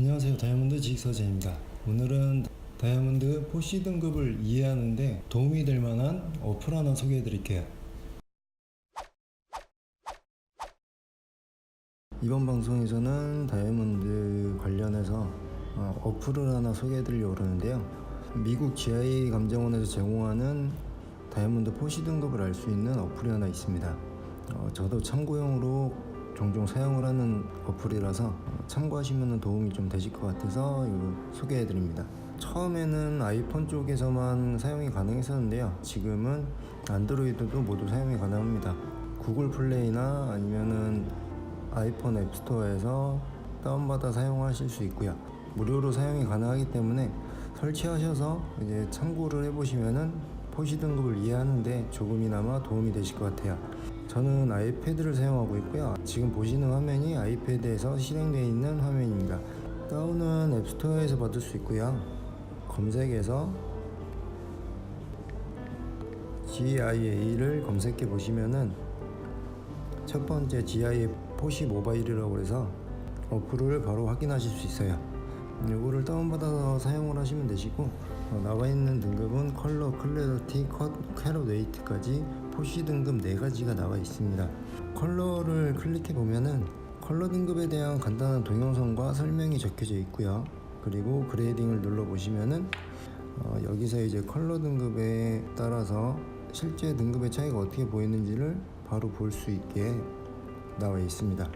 안녕하세요. 다이아몬드 지식서재입니다. 오늘은 다이아몬드 포시 등급을 이해하는데 도움이 될 만한 어플 하나 소개해 드릴게요. 이번 방송에서는 다이아몬드 관련해서 어, 어플을 하나 소개해 드리려고 그러는데요. 미국 GIA 감정원에서 제공하는 다이아몬드 포시 등급을 알 수 있는 어플이 하나 있습니다. 어, 저도 참고용으로 종종 사용을 하는 어플이라서 어, 참고하시면 도움이 좀 되실 것 같아서 이거 소개해 드립니다. 처음에는 아이폰 쪽에서만 사용이 가능했었는데요. 지금은 안드로이드도 모두 사용이 가능합니다. 구글 플레이나 아니면은 아이폰 앱스토어에서 다운받아 사용하실 수 있고요. 무료로 사용이 가능하기 때문에 설치하셔서 이제 참고를 해보시면은 포시 등급을 이해하는데 조금이나마 도움이 되실 것 같아요. 저는 아이패드를 사용하고 있고요. 지금 보시는 화면이 아이패드에서 실행되어 있는 화면입니다. 다운은 앱스토어에서 받을 수 있고요. 검색에서 GIA를 검색해 보시면은 첫 번째 GIA 포시 모바일이라고 해서 어플을 바로 확인하실 수 있어요. 이거를 다운받아서 사용을 하시면 되시고 어, 나와 있는 등급은 컬러, 클래리티, 컷, 캐럿 웨이트까지 포시 등급 4가지가 나와 있습니다. 컬러를 클릭해 보면은 컬러 등급에 대한 간단한 동영상과 설명이 적혀져 있고요. 그리고 그레이딩을 눌러 보시면은 어, 여기서 이제 컬러 등급에 따라서 실제 등급의 차이가 어떻게 보이는지를 바로 볼 수 있게 나와 있습니다.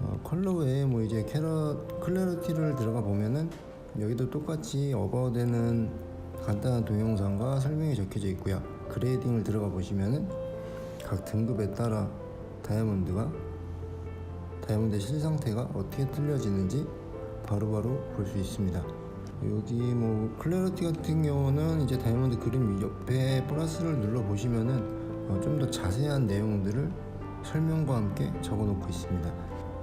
어, 컬러 외에 뭐 이제 캐럿 클래리티를 들어가 보면은 여기도 똑같이 어바웃되는 간단한 동영상과 설명이 적혀져 있고요. 그레이딩을 들어가 보시면은 각 등급에 따라 다이아몬드가 다이아몬드의 실 상태가 어떻게 틀려지는지 바로바로 볼 수 있습니다. 여기 뭐 클래리티 같은 경우는 이제 다이아몬드 그림 옆에 플러스를 눌러 보시면은 어, 좀 더 자세한 내용들을 설명과 함께 적어 놓고 있습니다.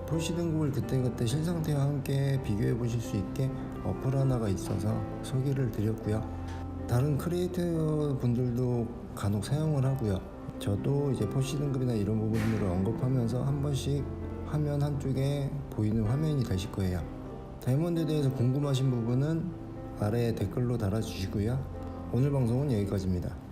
포시 등급을 그때그때 실 상태와 함께 비교해 보실 수 있게 어플 하나가 있어서 소개를 드렸고요. 다른 크리에이터 분들도 간혹 사용을 하고요. 저도 이제 포시 등급이나 이런 부분들을 언급하면서 한 번씩 화면 한쪽에 보이는 화면이 되실 거예요. 다이아몬드에 대해서 궁금하신 부분은 아래에 댓글로 달아주시고요. 오늘 방송은 여기까지입니다.